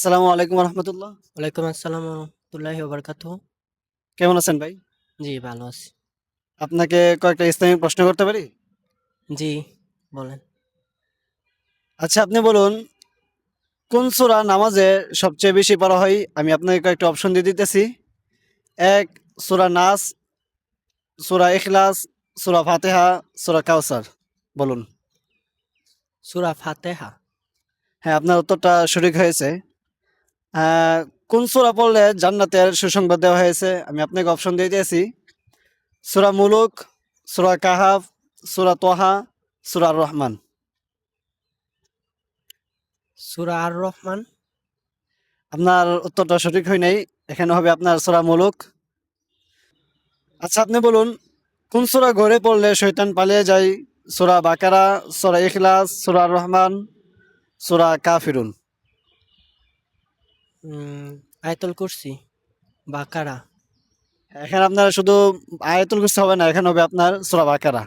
আসসালামু আলাইকুম রহমতুল্লাহ। ওয়ালাইকুম আসসালাম রহমতুল্লাহি ওবরকাত কেমন আছেন ভাই? জি ভালো আছি। আপনাকে কয়েকটা ইসলামিক প্রশ্ন করতে পারি? জি বলেন। আচ্ছা আপনি বলুন কোন সূরা নামাজে সবচেয়ে বেশি পড়া হয়? আমি আপনাকে কয়েকটা অপশন দিয়ে দিতেছি। এক সূরা নাস সূরা ইখলাস সূরা ফাতেহা সূরা কাউসার বলুন। সুরা ফাতেহা? হ্যাঁ আপনার উত্তরটা সঠিক হয়েছে। আহ, কোন সূরা পড়লে জান্নাতের সুসংবাদ দেওয়া হয়েছে? আমি আপনাকে অপশন দিয়ে দিয়েছি। সূরা মুলুক সূরা কাহাফ সূরা তোহা সূরা আর রহমান। সুরা আর রহমান? আপনার উত্তরটা সঠিক হয় নাই এখানে হবে আপনার সূরা মুলুক। আচ্ছা আপনি বলুন কোন সূরা ঘরে পড়লে শয়তান পালিয়ে যায়? সূরা বাকারা সূরা ইখলাস সূরা আর রহমান সূরা কাফিরুন। আয়তল করছি বাকারা। এখানে আপনার শুধু আয়তল কুরসি হবে না, এখানে হবে আপনার সূরা বাকারা।